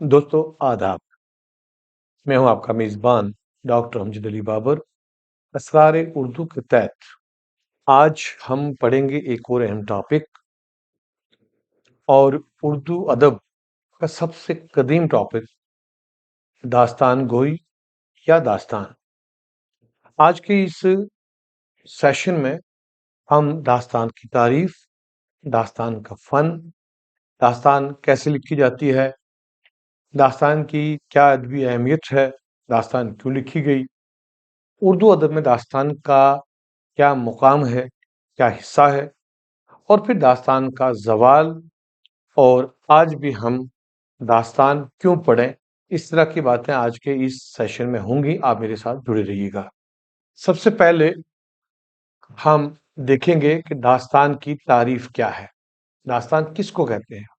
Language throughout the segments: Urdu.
دوستو، آداب۔ میں ہوں آپ کا میزبان ڈاکٹر امجد علی بابر۔ اسرار اردو کے تحت آج ہم پڑھیں گے ایک اور اہم ٹاپک اور اردو ادب کا سب سے قدیم ٹاپک داستان گوئی یا داستان۔ آج کے اس سیشن میں ہم داستان کی تعریف، داستان کا فن، داستان کیسے لکھی جاتی ہے داستان کی کیا ادبی اہمیت ہے، داستان کیوں لکھی گئی؟ اردو ادب میں داستان کا کیا مقام ہے، کیا حصہ ہے؟ اور پھر داستان کا زوال، اور آج بھی ہم داستان کیوں پڑھیں؟ اس طرح کی باتیں آج کے اس سیشن میں ہوں گی، آپ میرے ساتھ جڑے رہیے گا۔ سب سے پہلے ہم دیکھیں گے کہ داستان کی تعریف کیا ہے۔ داستان کس کو کہتے ہیں؟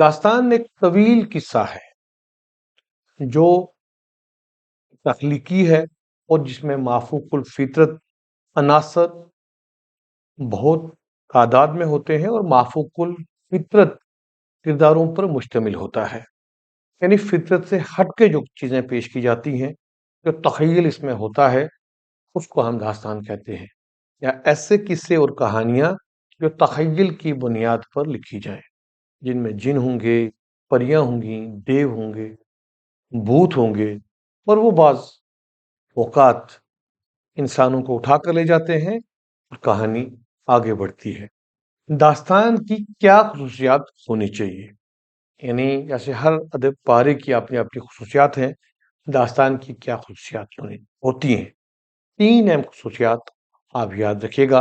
داستان ایک طویل قصہ ہے جو تخلیقی ہے اور جس میں معفوق الفطرت عناصر بہت تعداد میں ہوتے ہیں اور معفوق الفطرت کرداروں پر مشتمل ہوتا ہے۔ یعنی فطرت سے ہٹ کے جو چیزیں پیش کی جاتی ہیں، جو تخیل اس میں ہوتا ہے، اس کو ہم داستان کہتے ہیں۔ یا ایسے قصے اور کہانیاں جو تخیل کی بنیاد پر لکھی جائیں۔ جن میں جن ہوں گے، پریاں ہوں گی، دیو ہوں گے، بھوت ہوں گے اور وہ بعض اوقات انسانوں کو اٹھا کر لے جاتے ہیں اور کہانی آگے بڑھتی ہے۔ داستان کی کیا خصوصیات ہونی چاہیے؟ یعنی جیسے ہر ادب پارے کی اپنی اپنی خصوصیات ہیں، داستان کی کیا خصوصیات ہوتی ہیں؟ تین اہم خصوصیات آپ یاد رکھیے گا۔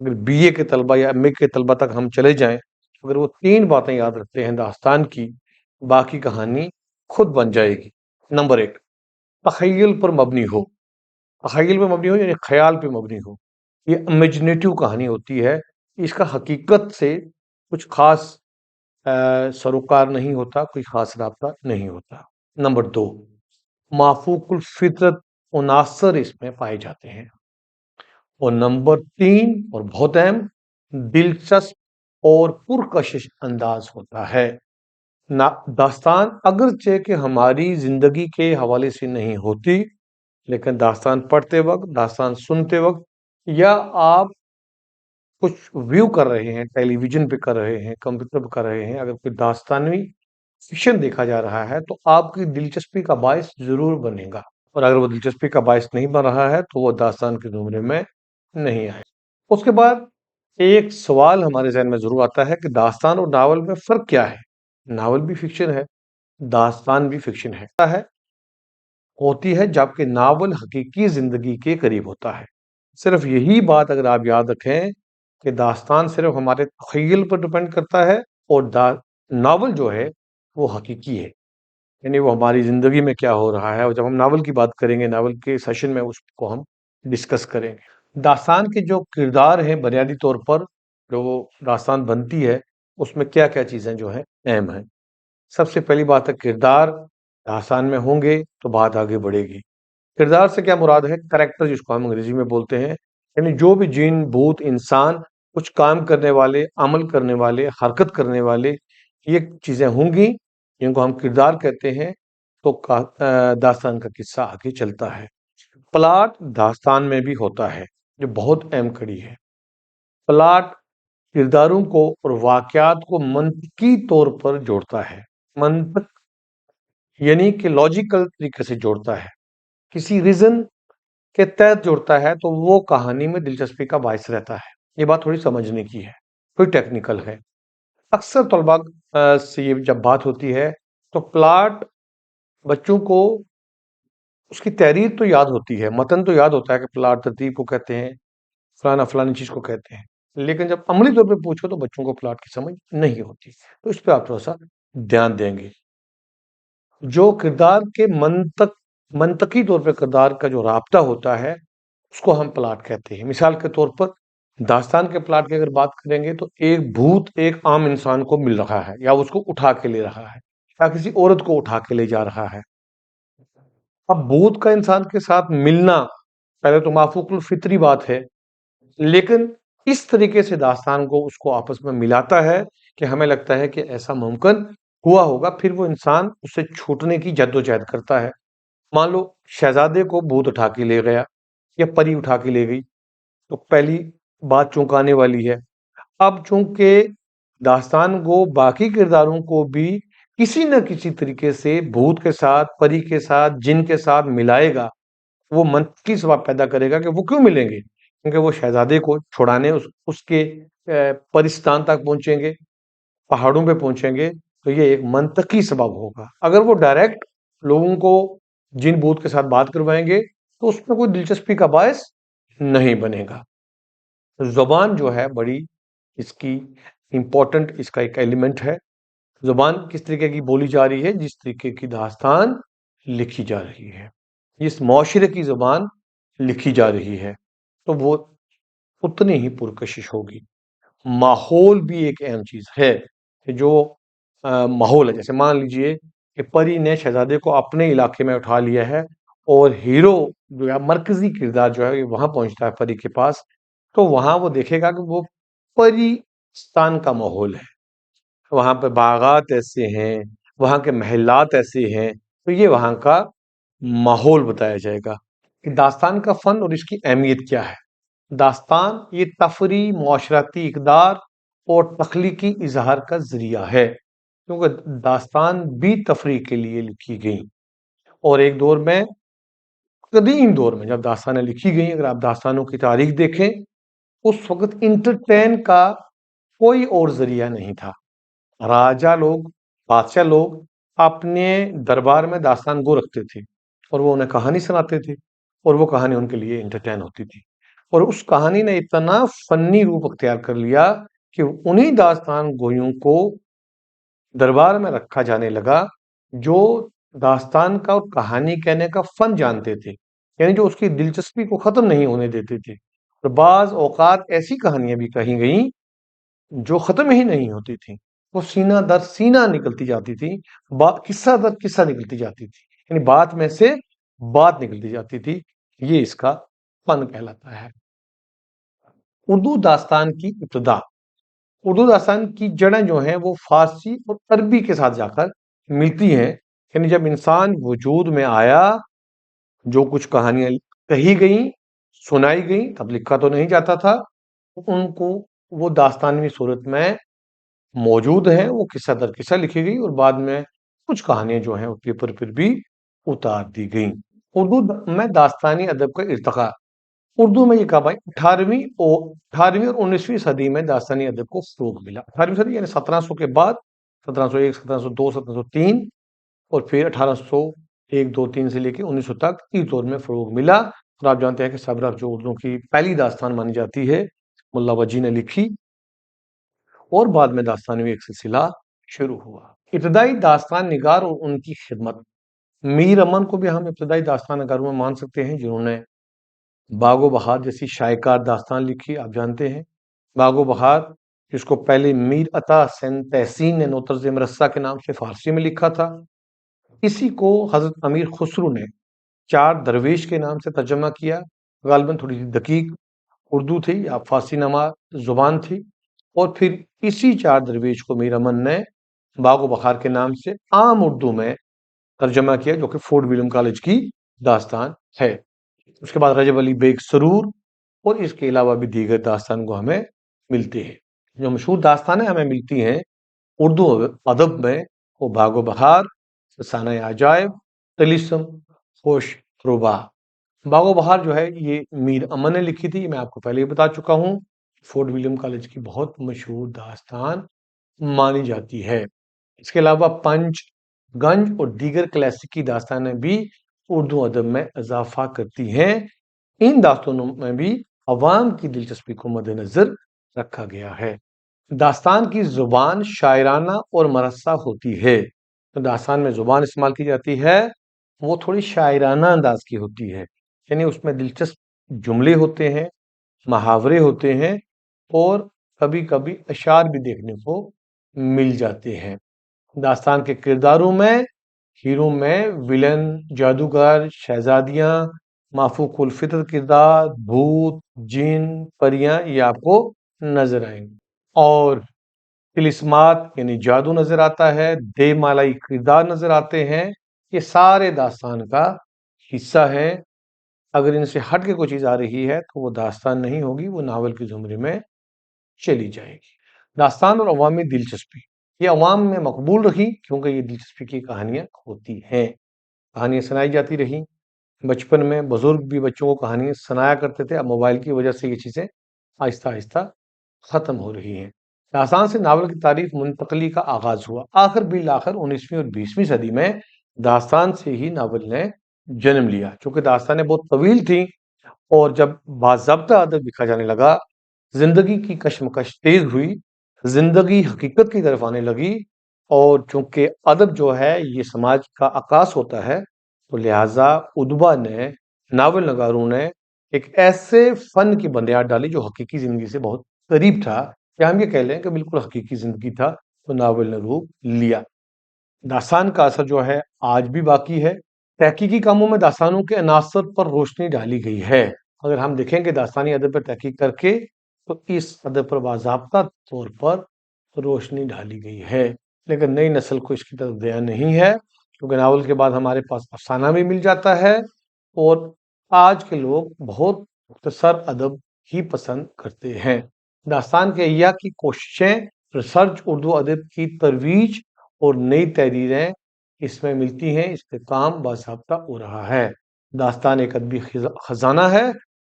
اگر بی اے کے طلبہ یا ایم اے کے طلبہ تک ہم چلے جائیں اگر وہ تین باتیں یاد رکھتے ہیں داستان کی، باقی کہانی خود بن جائے گی۔ نمبر ایک، تخیل پر مبنی ہو۔ تخیل پر مبنی ہو یعنی خیال پہ مبنی ہو۔ یہ امیجنیٹو کہانی ہوتی ہے۔ اس کا حقیقت سے کچھ خاص سروکار نہیں ہوتا، کوئی خاص رابطہ نہیں ہوتا۔ نمبر دو معفوق الفطرت عناصر اس میں پائے جاتے ہیں۔ اور نمبر تین، اور بہت اہم، دلچسپ اور پرکشش انداز ہوتا ہے۔ داستان اگرچہ کہ ہماری زندگی کے حوالے سے نہیں ہوتی، لیکن داستان پڑھتے وقت، داستان سنتے وقت یا آپ کچھ ویو کر رہے ہیں، ٹیلی ویژن پہ کر رہے ہیں، کمپیوٹر پہ کر رہے ہیں، اگر کوئی داستانوی فکشن دیکھا جا رہا ہے تو آپ کی دلچسپی کا باعث ضرور بنے گا۔ اور اگر وہ دلچسپی کا باعث نہیں بن رہا ہے تو وہ داستان کے زمرے میں نہیں آئے۔ اس کے بعد ایک سوال ہمارے ذہن میں ضرور آتا ہے کہ داستان اور ناول میں فرق کیا ہے؟ ناول بھی فکشن ہے، داستان بھی فکشن ہے۔ ہوتی ہے جبکہ ناول حقیقی زندگی کے قریب ہوتا ہے۔ صرف یہی بات اگر آپ یاد رکھیں کہ داستان صرف ہمارے تخیل پر ڈپینڈ کرتا ہے اور دا، ناول جو ہے وہ حقیقی ہے۔ یعنی وہ ہماری زندگی میں کیا ہو رہا ہے اور جب ہم ناول کی بات کریں گے، ناول کے سیشن میں اس کو ہم ڈسکس کریں گے۔ داستان کے جو کردار ہیں بنیادی طور پر جو داستان بنتی ہے، اس میں کیا کیا چیزیں جو ہیں اہم ہیں؟ سب سے پہلی بات ہے کردار، داستان میں ہوں گے تو بات آگے بڑھے گی۔ کردار سے کیا مراد ہے؟ کریکٹر جس کو ہم انگریزی میں بولتے ہیں یعنی جو بھی جن بھوت، انسان، کچھ کام کرنے والے، عمل کرنے والے، حرکت کرنے والے، یہ چیزیں ہوں گی، جن کو ہم کردار کہتے ہیں، تو داستان کا قصہ آگے چلتا ہے۔ پلاٹ داستان میں بھی ہوتا ہے۔ جو بہت اہم کڑی ہے۔ پلاٹ کرداروں کو اور واقعات کو منطقی طور پر جوڑتا ہے۔ منطق یعنی کہ لاجیکل طریقے سے جوڑتا ہے۔ کسی ریزن کے تحت جوڑتا ہے تو وہ کہانی میں دلچسپی کا باعث رہتا ہے۔ یہ بات تھوڑی سمجھنے کی ہے۔ کوئی ٹیکنیکل ہے۔ اکثر طلبا سے یہ جب بات ہوتی ہے تو پلاٹ بچوں کو اس کی تحریر تو یاد ہوتی ہے، متن تو یاد ہوتا ہے کہ پلاٹ ترتیب کو کہتے ہیں، فلانا فلانی چیز کو کہتے ہیں۔ لیکن جب عملی طور پہ پوچھو تو بچوں کو پلاٹ کی سمجھ نہیں ہوتی۔ تو اس پہ آپ تھوڑا سا دھیان دیں گے۔ جو کردار کے منطق، منطقی طور پہ کردار کا جو رابطہ ہوتا ہے، اس کو ہم پلاٹ کہتے ہیں۔ مثال کے طور پر، داستان کے پلاٹ کی اگر بات کریں گے تو ایک بھوت ایک عام انسان کو مل رہا ہے یا اس کو اٹھا کے لے رہا ہے یا کسی عورت کو اٹھا کے لے جا رہا ہے۔ اب بھوت کا انسان کے ساتھ ملنا پہلے تو معفوق الفطری بات ہے، لیکن اس طریقے سے داستان کو اس کو آپس میں ملاتا ہے کہ ہمیں لگتا ہے کہ ایسا ممکن ہوا ہوگا، پھر وہ انسان اسے چھوٹنے کی جد و جہد کرتا ہے۔ مان لو شہزادے کو بھوت اٹھا کے لے گیا یا پری اٹھا کے لے گئی، تو پہلی بات چونکانے والی ہے۔ اب چونکہ داستان کو باقی کرداروں کو بھی کسی نہ کسی طریقے سے بھوت کے ساتھ پری کے ساتھ جن کے ساتھ ملائے گا وہ منطقی سواب پیدا کرے گا کہ وہ کیوں ملیں گے؟ کیونکہ وہ شہزادے کو چھڑانے اس, اس کے پرستان تک پہنچیں گے پہاڑوں پہ پہنچیں گے تو یہ ایک منطقی سبب ہوگا۔ اگر وہ ڈائریکٹ لوگوں کو جن بوت کے ساتھ بات کروائیں گے تو اس میں کوئی دلچسپی کا باعث نہیں بنے گا۔ زبان جو ہے بڑی اس کی امپورٹنٹ اس کا ایک ایلیمنٹ ہے۔ زبان کس طریقے کی بولی جا رہی ہے؟ جس طریقے کی داستان لکھی جا رہی ہے۔ جس معاشرے کی زبان لکھی جا رہی ہے۔ تو وہ اتنی ہی پرکشش ہوگی۔ ماحول بھی ایک اہم چیز ہے کہ جو ماحول ہے۔ جیسے مان لیجیے کہ پری نے شہزادے کو اپنے علاقے میں اٹھا لیا ہے اور ہیرو جو ہے، مرکزی کردار جو ہے وہاں پہنچتا ہے پری کے پاس۔ تو وہاں وہ دیکھے گا کہ وہ پریستان کا ماحول ہے۔ وہاں پہ باغات ایسے ہیں، وہاں کے محلات ایسے ہیں، تو یہ وہاں کا ماحول بتایا جائے گا کہ داستان کا فن اور اس کی اہمیت کیا ہے۔ داستان یہ تفریح، معاشرتی اقدار اور تخلیقی اظہار کا ذریعہ ہے، کیونکہ داستان بھی تفریح کے لیے لکھی گئی اور ایک دور میں، قدیم دور میں جب داستانیں لکھی گئی اگر آپ داستانوں کی تاریخ دیکھیں، اس وقت انٹرٹین کا کوئی اور ذریعہ نہیں تھا۔ راجا لوگ، بادشاہ لوگ اپنے دربار میں داستان گو رکھتے تھے اور وہ انہیں کہانی سناتے تھے اور وہ کہانی ان کے لیے انٹرٹین ہوتی تھی۔ اور اس کہانی نے اتنا فنی روپ اختیار کر لیا کہ انہی داستان گوئیوں کو دربار میں رکھا جانے لگا جو داستان کا اور کہانی کہنے کا فن جانتے تھے یعنی جو اس کی دلچسپی کو ختم نہیں ہونے دیتے تھے۔ اور بعض اوقات ایسی کہانیاں بھی کہیں گئیں جو ختم ہی نہیں ہوتی تھیں۔ وہ سینہ در سینہ نکلتی جاتی تھی قصہ در قصہ نکلتی جاتی تھی یعنی بات میں سے بات نکلتی جاتی تھی، یہ اس کا فن کہلاتا ہے۔ اردو داستان کی ابتدا، اردو داستان کی جڑیں جو ہیں وہ فارسی اور عربی کے ساتھ جا کر ملتی ہیں۔ یعنی جب انسان وجود میں آیا، جو کچھ کہانیاں کہی گئیں، سنائی گئیں، تب لکھا تو نہیں جاتا تھا، ان کو وہ داستانوی صورت میں موجود ہیں، وہ قصہ در قصہ لکھی گئی اور بعد میں کچھ کہانیاں جو ہیں، وہ پیپر پر بھی اتار دی گئیں۔ اردو میں داستانی ادب کا ارتقا اردو میں یہ کہا بھائی اٹھارہویں اور اٹھارہویں اور انیسویں صدی میں داستانی ادب کو فروغ ملا۔ اٹھارہویں صدی یعنی سترہ سو کے بعد، سترہ سو ایک، سترہ سو دو، سترہ سو تین اور پھر اٹھارہ سو ایک، دو، تین سے لے کے انیس سو تک اس دور میں فروغ ملا۔ اور آپ جانتے ہیں کہ صبر جو اردو کی پہلی داستان مانی جاتی ہے، ملا وجی نے لکھی۔ اور بعد میں داستانوی ایک سلسلہ شروع ہوا۔ ابتدائی داستان نگار اور ان کی خدمت۔ میر امن کو بھی ہم ابتدائی داستان نگاروں میں مان سکتے ہیں، جنہوں نے باغ و بہار جیسی شائقار داستان لکھی، آپ جانتے ہیں۔ باغ و بہار، جس کو پہلے میر عطا سین تحسین نے نوترز مرسہ کے نام سے فارسی میں لکھا تھا۔ اسی کو حضرت امیر خسرو نے چار درویش کے نام سے ترجمہ کیا۔ غالباً تھوڑی سی دقیق اردو تھی، یا فارسی نما زبان تھی۔ اور پھر اسی چار درویش کو میر امن نے باغ و بخار کے نام سے عام اردو میں ترجمہ کیا جو کہ فورٹ ولیم کالج کی داستان ہے۔ اس کے بعد رجب علی بیگ سرور اور اس کے علاوہ بھی دیگر داستان کو ہمیں ملتے ہیں۔ جو مشہور داستانیں ہمیں ملتی ہیں، اردو ادب میں وہ باغ و بہار سانہ عجائب، تلسم، خوش روبا باغ و بہار جو ہے، یہ میر امن نے لکھی تھی میں آپ کو پہلے ہی بتا چکا ہوں۔ فورٹ ولیم کالج کی بہت مشہور داستان مانی جاتی ہے۔ اس کے علاوہ پنچ، گنج اور دیگر کلاسکی داستانیں بھی اردو ادب میں اضافہ کرتی ہیں۔ ان داستانوں میں بھی عوام کی دلچسپی کو مد نظر رکھا گیا ہے۔ داستان کی زبان شاعرانہ اور مرسہ ہوتی ہے۔ داستان میں زبان استعمال کی جاتی ہے، وہ تھوڑی شاعرانہ انداز کی ہوتی ہے یعنی اس میں دلچسپ جملے ہوتے ہیں، محاورے ہوتے ہیں اور کبھی کبھی اشعار بھی دیکھنے کو مل جاتے ہیں۔ داستان کے کرداروں میں ہیرو میں ولن جادوگر، شہزادیاں، مافوق الفطر کردار، بھوت، جن پریاں یہ آپ کو نظر آئیں۔ گے اور تلسمات یعنی جادو نظر آتا ہے، دے مالائی کردار نظر آتے ہیں۔ یہ سارے داستان کا حصہ ہے اگر ان سے ہٹ کے کوئی چیز آ رہی ہے تو وہ داستان نہیں ہوگی، وہ ناول کی زمرے میں چلی جائے گی۔ داستان اور عوامی دلچسپی۔ یہ عوام میں مقبول رہی کیونکہ یہ دلچسپی کی کہانیاں ہوتی ہیں۔ کہانیاں سنائی جاتی رہی بچپن میں بزرگ بھی بچوں کو کہانیاں سنایا کرتے تھے۔ اب موبائل کی وجہ سے یہ چیزیں آہستہ آہستہ ختم ہو رہی ہیں۔ داستان سے ناول کی تاریخ منتقلی کا آغاز ہوا۔ آخر بالآخر انیسویں اور بیسویں صدی میں داستان سے ہی ناول نے جنم لیا۔ چونکہ داستانیں بہت طویل تھیں اور جب باضابطہ ادب لکھا جانے لگا زندگی کی کشمکش تیز ہوئی، زندگی حقیقت کی طرف آنے لگی اور چونکہ ادب جو ہے یہ سماج کا عکاس ہوتا ہے، تو لہٰذا ادبا نے، ناول نگاروں نے ایک ایسے فن کی بنیاد ڈالی جو حقیقی زندگی سے بہت قریب تھا۔ یا ہم یہ کہہ لیں کہ بالکل حقیقی زندگی تھا، تو ناول نے روپ لیا۔ داستان کا اثر جو ہے آج بھی باقی ہے۔ تحقیقی کاموں میں داستانوں کے عناصر پر روشنی ڈالی گئی ہے۔ اگر ہم دیکھیں کہ داستانی ادب پر تحقیق کر کے تو اس ادب پر باضابطہ طور پر روشنی ڈالی گئی ہے۔ لیکن نئی نسل کو اس کی طرف دیا نہیں ہے۔ کیونکہ ناول کے بعد ہمارے پاس افسانہ بھی مل جاتا ہے اور آج کے لوگ بہت مختصر ادب ہی پسند کرتے ہیں۔ داستان کے ایا کی کوششیں ریسرچ اردو ادب کی ترویج اور نئی تحریریں اس میں ملتی ہیں۔ اس پہ کام باضابطہ ہو رہا ہے۔ داستان ایک ادبی خزانہ ہے۔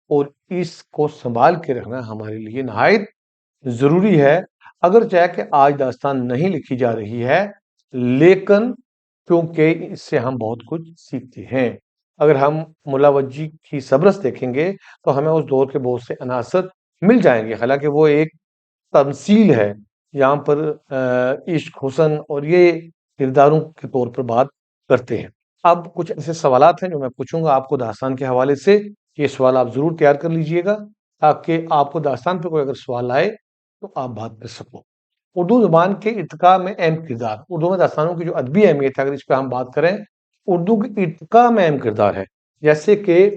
اور اس کو سنبھال کے رکھنا ہمارے لیے نہایت ضروری ہے۔ اگر چاہے کہ آج داستان نہیں لکھی جا رہی ہے، لیکن کیونکہ اس سے ہم بہت کچھ سیکھتے ہیں۔ اگر ہم ملاوجی کی صبرس دیکھیں گے تو ہمیں اس دور کے بہت سے عناصر مل جائیں گے۔ حالانکہ وہ ایک تمثیل ہے۔ یہاں پر عشق، حسن اور یہ کرداروں کے طور پر بات کرتے ہیں۔ اب کچھ ایسے سوالات ہیں جو میں پوچھوں گا آپ کو داستان کے حوالے سے۔ یہ سوال آپ ضرور تیار کر لیجیے گا تاکہ آپ کو داستان پہ کوئی اگر سوال آئے تو آپ بات کر سکو۔ اردو زبان کے ارتقاء میں اہم کردار، اردو میں داستانوں کی جو ادبی اہمیت ہے، اگر اس پہ ہم بات کریں، اردو کی ارتقاء میں اہم کردار ہے۔ جیسے کہ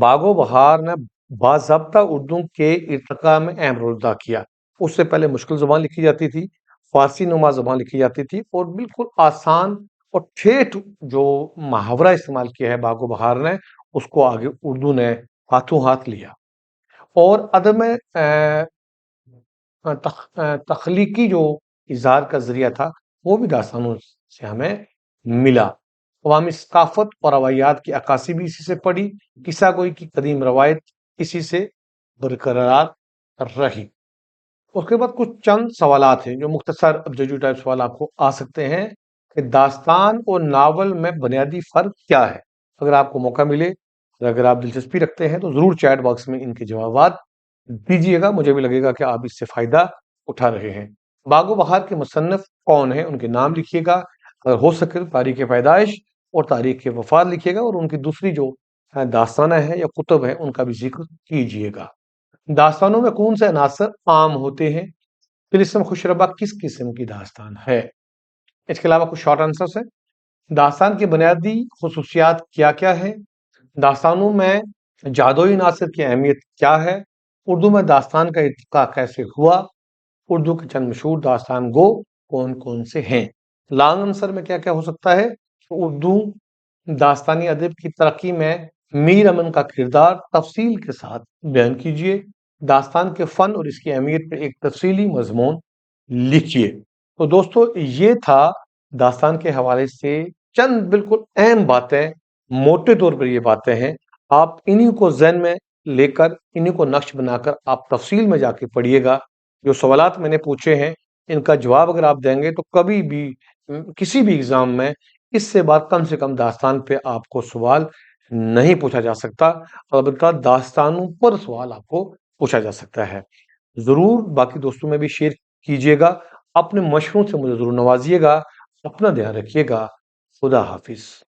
باغ و بہار نے باضابطہ اردو کے ارتقاء میں اہم رول ادا کیا۔ اس سے پہلے مشکل زبان لکھی جاتی تھی، فارسی نما زبان لکھی جاتی تھی اور بالکل آسان اور ٹھیٹ جو محاورہ استعمال کیا ہے باغ و بہار نے اس کو آگے اردو نے ہاتھوں ہاتھ لیا۔ اور ادب میں تخلیقی جو اظہار کا ذریعہ تھا، وہ بھی داستانوں سے ہمیں ملا۔ عوامی ثقافت اور روایات کی عکاسی بھی اسی سے پڑی قصہ کوئی کی قدیم روایت اسی سے برقرار رہی۔ اس کے بعد کچھ چند سوالات ہیں جو مختصر ابججو جی ٹائپ سوال آپ کو آ سکتے ہیں کہ داستان اور ناول میں بنیادی فرق کیا ہے؟ اگر آپ کو موقع ملے اگر آپ دلچسپی رکھتے ہیں تو ضرور چیٹ باکس میں ان کے جوابات دیجیے گا۔ مجھے بھی لگے گا کہ آپ اس سے فائدہ اٹھا رہے ہیں۔ باغ و بہار کے مصنف کون ہیں؟ ان کے نام لکھیے گا۔ اگر ہو سکے تاریخ پیدائش اور تاریخ وفات لکھیے گا اور ان کی دوسری جو داستانہ ہے یا کتب ہے ان کا بھی ذکر کیجیے گا۔ داستانوں میں کون سے عناصر عام ہوتے ہیں؟ فلسم خوشربا کس قسم کی داستان ہے؟ اس کے علاوہ کچھ شارٹ آنسرس ہیں۔ داستان کی بنیادی خصوصیات کیا کیا ہے داستانوں میں جادوئی عناصر کی اہمیت کیا ہے؟ اردو میں داستان کا ارتقا کیسے ہوا؟ اردو کے چند مشہور داستان گو کون کون سے ہیں؟ لانگ آنسر میں کیا کیا ہو سکتا ہے؟ اردو داستانی ادب کی ترقی میں میر امن کا کردار تفصیل کے ساتھ بیان کیجیے داستان کے فن اور اس کی اہمیت پہ ایک تفصیلی مضمون لکھیے تو دوستو، یہ تھا داستان کے حوالے سے چند بالکل اہم باتیں موٹے طور پر یہ باتیں ہیں۔ آپ انہی کو ذہن میں لے کر، انہی کو نقش بنا کر آپ تفصیل میں جا کے پڑھیے گا۔ جو سوالات میں نے پوچھے ہیں، ان کا جواب اگر آپ دیں گے تو کبھی بھی، کسی بھی اگزام میں اس سے بات کم سے کم داستان پہ آپ کو سوال نہیں پوچھا جا سکتا۔ البتہ داستانوں پر سوال آپ کو پوچھا جا سکتا ہے۔ ضرور باقی دوستوں میں بھی شیئر کیجیے گا۔ اپنے مشوروں سے مجھے ضرور نوازیے گا۔ اپنا دھیان رکھیے گا۔ خدا حافظ۔